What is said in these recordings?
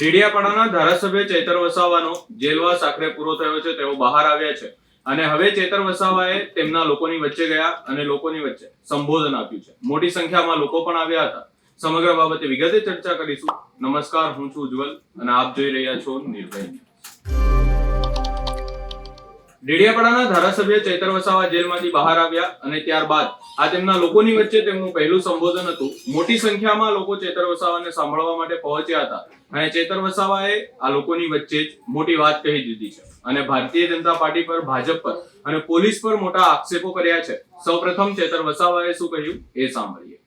ડેડિયાપાડાના ધારાસભ્ય ચેતર વસાવાનો જેલવાસ આખરે પૂરો થયો છે, તેઓ બહાર આવ્યા છે. અને હવે ચેતર વસાવાએ તેમના લોકોની વચ્ચે ગયા અને લોકોની વચ્ચે સંબોધન આપ્યું છે. મોટી સંખ્યામાં લોકો પણ આવ્યા હતા. સમગ્ર બાબતે વિગતે ચર્ચા કરીશું. નમસ્કાર, હું છું ઉજ્જવલ અને આપ જોઈ રહ્યા છો નિર્ભય ડેડિયાપાડાના ધારાસભ્ય ચૈતર વસાવા જેલમાંથી બહાર આવ્યા અને ત્યારબાદ આ તેમના લોકોની વચ્ચે તેમનું પહેલું સંબોધન હતું. મોટી સંખ્યામાં લોકો ચેતર વસાવાને સાંભળવા માટે પહોંચ્યા હતા અને ચેતર વસાવાએ આ લોકોની વચ્ચે જ મોટી વાત કહી દીધી છે અને ભારતીય જનતા પાર્ટી પર, ભાજપ પર અને પોલીસ પર મોટા આક્ષેપો કર્યા છે. સૌપ્રથમ ચેતર વસાવાએ શું કહ્યું એ સાંભળીએ.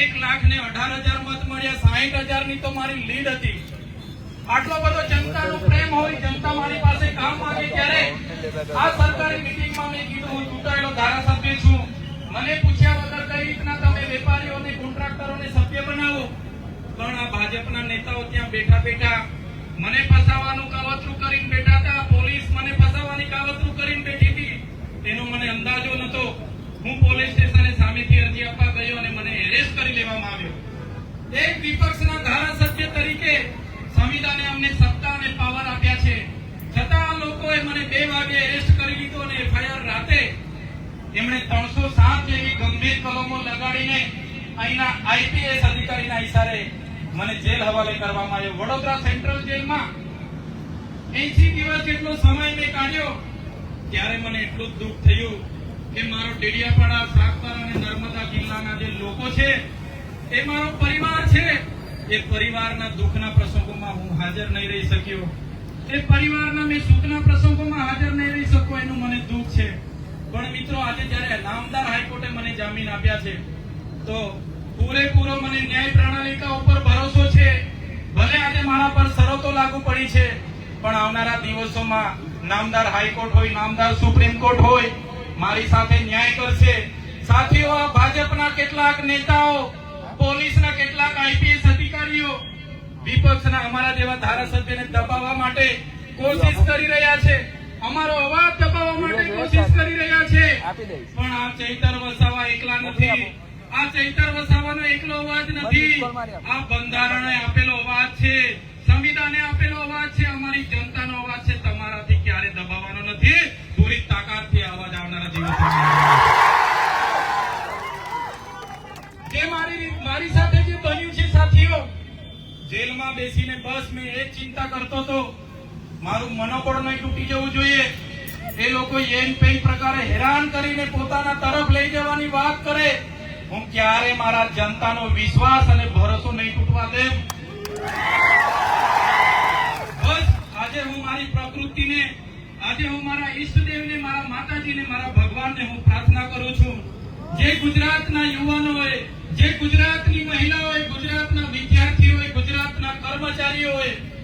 એક લાખ ને અઢાર હજાર મત મળ્યા, સાહીઠ હજારની તો મારી લીડ હતી. આટલો બધો જનતાનો પ્રેમ હોય આ સરકારી મીટિંગમાં મેં કીધું, હું ચૂંટાયેલો ધારાસભ્ય છું. મને પૂછ્યા વગર કઈ રીતના તમે વેપારીઓને, કોન્ટ્રાક્ટરોને સભ્ય બનાવો? પણ આ ભાજપના નેતાઓ ત્યાં બેઠા બેઠા મને ફસાવાનું કાવતરું કરીને બેઠા હતા. પોલીસ મને એમણે ત્રણસો સાત જેવી ગંભીર કલમો લગાડીને અહીંના આઈપીએસ અધિકારીના ઇશારે મને જેલ હવાલે કરવામાં આવ્યો. વડોદરા સેન્ટ્રલ જેલમાં 80 દિવસ જેટલો સમય મેં કાઢ્યો, ત્યારે મને એટલું જ દુઃખ થયું કે મારો ડેડિયાપાડા સાગબારા અને નર્મદા જિલ્લાના જે લોકો છે, એ મારો પરિવાર છે. એ પરિવારના દુઃખના પ્રસંગોમાં હું હાજર નહીં રહી શક્યો. એ પરિવારના મેં સુખના પ્રસંગોમાં હાજર નહીં રહી શકું એનું મને દુઃખ છે. પણ મિત્રો, આજે જ્યારે નામદાર હાઈકોર્ટે મને જામીન આપ્યા છે, તો પૂરેપૂરો મને ન્યાય પ્રણાલિકા ઉપર ભરોસો છે. ભલે આજે મારા પર શરતો લાગુ પડી છે, પણ આવનારા દિવસોમાં નામદાર હાઈકોર્ટ હોય, નામદાર સુપ્રીમ કોર્ટ હોય, મારી સાથે ન્યાય કરશે. સાથીઓ, આ ભાજપના કેટલાક નેતાઓ, પોલીસના કેટલાક આઈપીએસ અધિકારીઓ, વિપક્ષના અમારા જેવા ધારાસભ્યને દબાવવા માટે કોશિશ કરી રહ્યા છે. અમારો અવાજ દબાવવા માટે કોશિશ કરી રહ્યા છે. પણ આ ચૈતર વસાવા એકલા નથી. આ ચૈતર વસાવાનો એકલો અવાજ નથી. આ બંધારણે આપેલો અવાજ છે. સંવિધાને આપેલો અવાજ છે. અમારી જનતાનો અવાજ છે. તમારાથી ક્યારે દબાવવાનો નથી. પૂરી તાકાતથી થી અવાજ આવનારા દિવસ. જે મારી મારી સાથે જે બન્યું છે સાથીઓ જેલમાં બેસીને બસ મેં એક ચિંતા કરતો હતો. મારું મનોબળ નહીં તૂટી જવું જોઈએ. એ લોકો એમ કઈ પ્રકારે હેરાન કરીને પોતાના તરફ લઈ જવાની વાત કરે. હું ક્યારે મારા જનતાનો વિશ્વાસ અને ભરોસો નહીં તૂટવા દે? બસ, આજે હું મારી પ્રકૃતિને, આજે હું મારા ઈષ્ટદેવને, મારા માતાજીને, મારા ભગવાનને હું પ્રાર્થના કરું છું. જે ગુજરાતના યુવાનોએ, જે ગુજરાતની મહિલાઓએ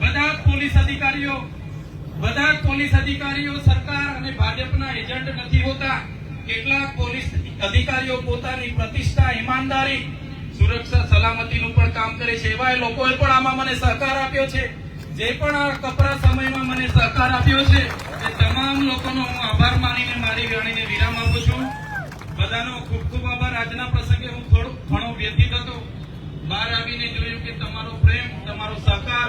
બધા પોલીસ અધિકારીઓ, બધા પોલીસ અધિકારીઓ, સરકાર અને ભાજપના એજન્ટ નથી હોતા. કેટલાક પોલીસ અધિકારીઓ પોતાની પ્રતિષ્ઠા, ઈમાનદારી, સુરક્ષા, સલામતીનું પણ કામ કરે છે. એવા લોકોએ પણ આમાં મને સહકાર આપ્યો છે. જે પણ આ કપરા સમયમાં મને સહકાર આપ્યો છે, એ તમામ લોકોનો હું આભાર માનીને, મારી વાણીને વિરામ આપું છું. બધાનો ખૂબ ખૂબ આભાર. આજના પ્રસંગે હું થોડો ઘણો વ્યથિત હતો. બહાર આવીને જોયું કે તમારો પ્રેમ, તમારો સહકાર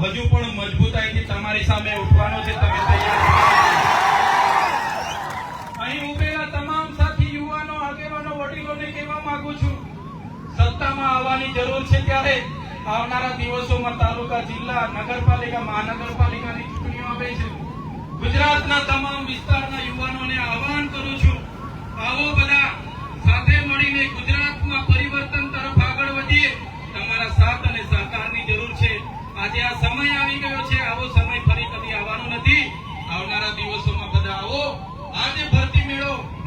હજુ પણ મજબૂતાઈથી તમારી સામે ઉઠવાનો છે, તમે તૈયાર અહીં ઉભેલા તમામ સાથી, યુવાનો, આગેવાનો, વડીલોને કહેવા માંગુ છું, સત્તામાં આવવાની જરૂર છે ત્યારે આવનારા દિવસોમાં તાલુકા, જિલ્લા, નગરપાલિકા, મહાનગરપાલિકાની ચૂંટણીઓ આવે છે. ગુજરાતના તમામ વિસ્તારના યુવાનોને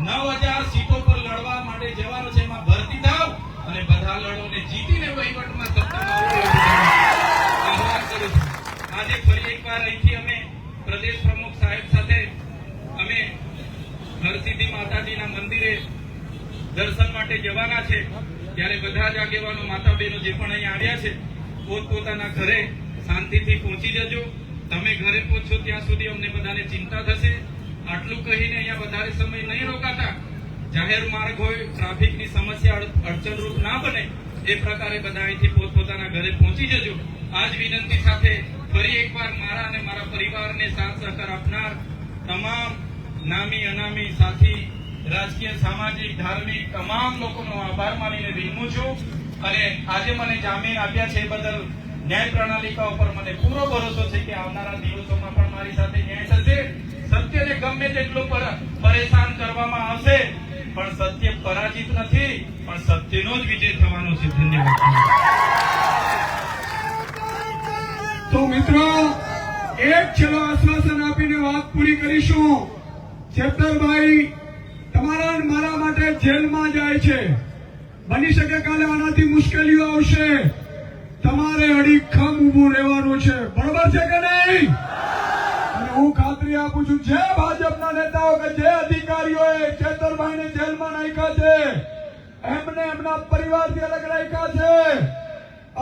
નવ સીટો પર લડવા માટે જવાનો છે. એમાં ભરતી થાવ અને બધા લડોને જીતીને વહીવટમાં આજે ફરી એકવાર અહીંથી અમે પ્રદેશ પ્રમુખ સાહેબ સાથે અમે હરસિદ્ધિ માતાજીના મંદિરે દર્શન માટે જવાના છે. ત્યારે બધા જ આગેવાનો માતા બહેનો જે પણ અહીંયા આવ્યા છે, પોતપોતાના ઘરે શાંતિથી પહોંચી જજો. તમે ઘરે પહોંચો ત્યાં સુધી અમને બધાને ચિંતા થશે. આટલું કહીને અહીંયા વધારે સમય નહીં રોકાતા. જાહેર માર્ગ હોય, ટ્રાફિકની સમસ્યા અડ- અડચણરૂપ ના બને, એ પ્રકારે બધા અહીંથી પોતપોતાના ઘરે પહોંચી જજો. આજ વિનંતી સાથે ફરી એકવાર મારા અને મારા પરિવારને સાથ સહકાર આપનાર તમામ નામી, અનામી સાથી, રાજકીય, સામાજિક, ધાર્મિક તમામ લોકોનો આભાર માનીને વિનમું છું. અને આજે મને જામીન આપ્યા છે બદલ ન્યાય પ્રણાલિકા ઉપર મને પૂરો ભરોસો છે કે આવનારા દિવસોમાં પણ મારી સાથે ન્યાય થશે. સત્યને ગમે તેટલું પર- પરેશાન કરવામાં આવશે. પણ સત્ય પરાજિત નથી, પણ સત્યનો જ વિજય થવાનો છે. ધન્યવાદ. તો મિત્રો, એક છેલ્લો આશ્વાસન આપીને વાત પૂરી કરીશું. ચેતરભાઈ તમારા મારા માટે જેલમાં જાય છે. બની શકે કાલે આનાથી મુશ્કેલીઓ આવશે. તમારે અડીખમ ઊભું રહેવાનું છે. બરોબર છે કે નહીં? હું ખાતરી આપું છું, જે ભાજપના નેતાઓ કે જે અધિકારીઓએ ચેતરભાઈને જેલમાં નાખ્યા છે, એમને એમના પરિવારથી અલગ રાખ્યા છે.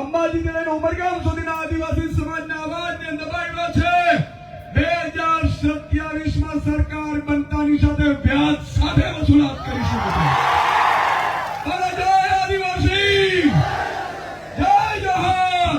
અંબાજીથી લઈને ઉમરગામ સુધીના આદિવાસી સમાજના અવાજને દબાવ્યો છે. બે હજાર સત્યાવીસમાં સરકાર બનતાની સાથે વ્યાજ સાથે વસૂલાત કરીશું બોલો જય આદિવાસી જય જોહર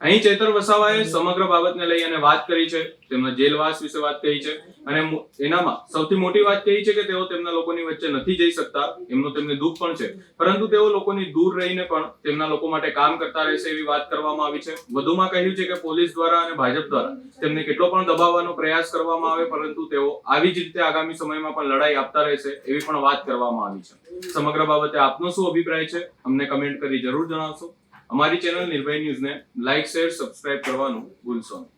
અહીં ચેતર વસાવાએ સમગ્ર બાબતને લઈ અને વાત કરી છે. તેમના જેલવાસ વિશે વાત કરી છે. અને એનામાં સૌથી મોટી વાત કહી છે કે તેઓ તેમના લોકોની વચ્ચે નથી જઈ શકતા. એમનું તેમને દુઃખ પણ છે. પરંતુ તેઓ લોકોની દૂર રહીને પણ તેમના લોકો માટે કામ કરતા રહેશે એવી વાત કરવામાં આવી છે. વધુમાં કહ્યું છે કે પોલીસ દ્વારા અને ભાજપ દ્વારા તેમને કેટલો પણ દબાવવાનો પ્રયાસ કરવામાં આવે, પરંતુ તેઓ આવી જ રીતે આગામી સમયમાં પણ લડાઈ આપતા રહેશે એવી પણ વાત કરવામાં આવી છે. સમગ્ર બાબતે આપનો શું અભિપ્રાય છે? અમને કમેન્ટ કરી જરૂર જણાવશો. અમારી ચેનલ નિર્ભય ન્યૂઝને લાઇક શેર સબસ્ક્રાઇબ કરવાનું ભૂલશો નહીં.